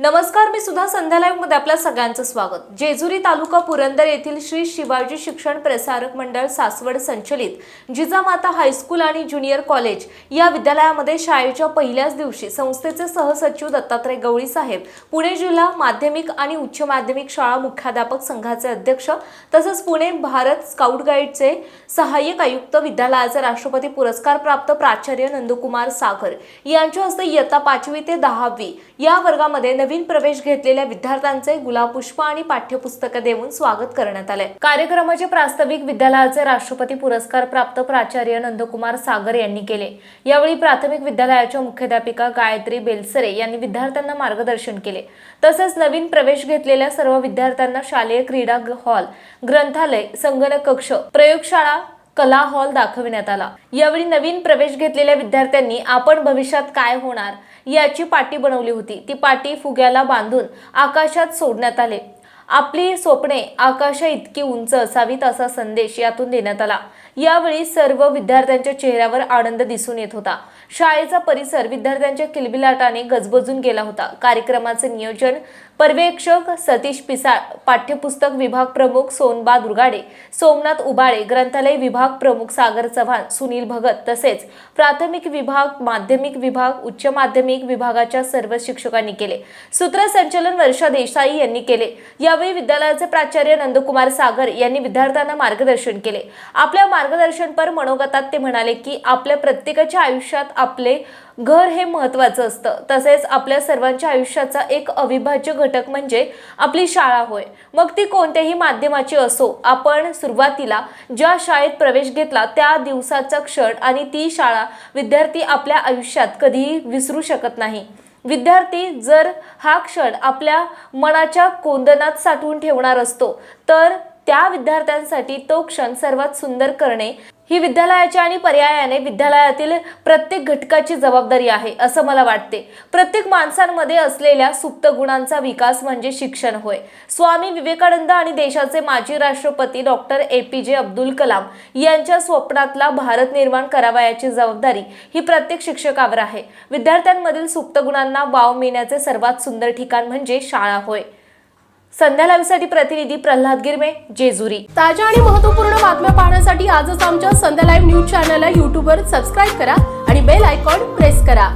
नमस्कार मी सुद्धा संध्यालयमध्ये मध्ये आपल्या सगळ्यांचं स्वागत. जेजुरी तालुका पुरंदर येथील श्री शिवाजी शिक्षण प्रसारक मंडळ सासवड संचलित जिजामाता हायस्कूल आणि ज्युनियर कॉलेज या विद्यालयामध्ये शाळेच्या पहिल्याच दिवशी संस्थेचे सहसचिव दत्तात्रय गवळी साहेब पुणे जिल्हा माध्यमिक आणि उच्च माध्यमिक शाळा मुख्याध्यापक संघाचे अध्यक्ष तसंच पुणे भारत स्काउट गाईडचे सहाय्यक आयुक्त विद्यालयाचे राष्ट्रपती पुरस्कार प्राप्त प्राचार्य नंदकुमार सागर यांच्या हस्ते इयत्ता पाचवी ते दहावी या वर्गामध्ये नवीन प्रवेश घेतलेल्या विद्यार्थ्यांचे गुलाबपुष्प आणि पाठ्यपुस्तकं देऊन स्वागत करण्यात आले कार्यक्रमाचे प्रास्ताविक विद्यालयाचे राष्ट्रपती पुरस्कार प्राप्त प्राचार्य नंदकुमार सागर यांनी केले. यावेळी प्राथमिक विद्यालयाच्या मुख्याध्यापिका गायत्री बेलसरे यांनी विद्यार्थ्यांना मार्गदर्शन केले. तसेच नवीन प्रवेश घेतलेल्या सर्व विद्यार्थ्यांना शालेय क्रीडा हॉल ग्रंथालय संगणक कक्ष प्रयोगशाळा कला हॉल दाखविण्यात आला. यावेळी नवीन प्रवेश घेतलेल्या विद्यार्थ्यांनी आपण भविष्यात काय होणार याची पाटी बनवली होती. ती पाटी फुग्याला बांधून आकाशात सोडण्यात आले. आपली स्वप्ने आकाशा इतकी उंच असावीत असा संदेश यातून देण्यात आला. यावेळी सर्व विद्यार्थ्यांच्या चेहऱ्यावर आनंद दिसून येत होता. शाळेचा परिसर विद्यार्थ्यांच्या किलबिलाटाने गजबजून गेला होता. कार्यक्रमाचे नियोजन पर्यवेक्षक सतीश पिसाळ पाठ्यपुस्तक विभाग प्रमुख सोनबा दुर्गाडे सोमनाथ उबाळे ग्रंथालय विभाग प्रमुख सागर चव्हाण सुनील भगत तसेच प्राथमिक विभाग माध्यमिक विभाग उच्च माध्यमिक विभागाच्या सर्व शिक्षकांनी केले. सूत्रसंचलन वर्षा देसाई यांनी केले. यावेळी विद्यालयाचे प्राचार्य नंदकुमार सागर यांनी विद्यार्थ्यांना मार्गदर्शन केले. आपल्या मार्गदर्शनपर मनोगतात ते म्हणाले की आपल्या प्रत्येकाच्या आयुष्यात आपले घर हे महत्त्वाचं असतं. तसेच आपल्या सर्वांच्या आयुष्याचा एक अविभाज्य घटक म्हणजे आपली शाळा होय. मग ती कोणत्याही माध्यमाची असो आपण सुरुवातीला ज्या शाळेत प्रवेश घेतला त्या दिवसाचा क्षण आणि ती शाळा विद्यार्थी आपल्या आयुष्यात कधीही विसरू शकत नाही. विद्यार्थी जर हा क्षण आपल्या मनाच्या कोंदनात साठवून ठेवणार असतो तर त्या विद्यार्थ्यांसाठी तो क्षण सर्वात सुंदर करणे ही विद्यालयाची आणि पर्यायाने विद्यालयातील प्रत्येक घटकाची जबाबदारी आहे असं मला वाटते. प्रत्येक माणसांमध्ये असलेल्या सुप्त गुणांचा विकास म्हणजे शिक्षण होय. स्वामी विवेकानंद आणि देशाचे माजी राष्ट्रपती डॉक्टर ए पी जे अब्दुल कलाम यांच्या स्वप्नातला भारत निर्माण करावयाची जबाबदारी ही प्रत्येक शिक्षकावर आहे. विद्यार्थ्यांमधील सुप्त गुणांना वाव मिळण्याचे सर्वात सुंदर ठिकाण म्हणजे शाळा होय. संध्या लाईव्हसाठी प्रतिनिधी प्रल्हाद गिरमे जेजुरी. ताज्या आणि महत्त्वपूर्ण बातम्या पाहण्यासाठी आजच आमच्या संध्या लाईव्ह न्यूज चॅनलला युट्यूबवर सबस्क्राईब करा आणि बेल आयकॉन प्रेस करा.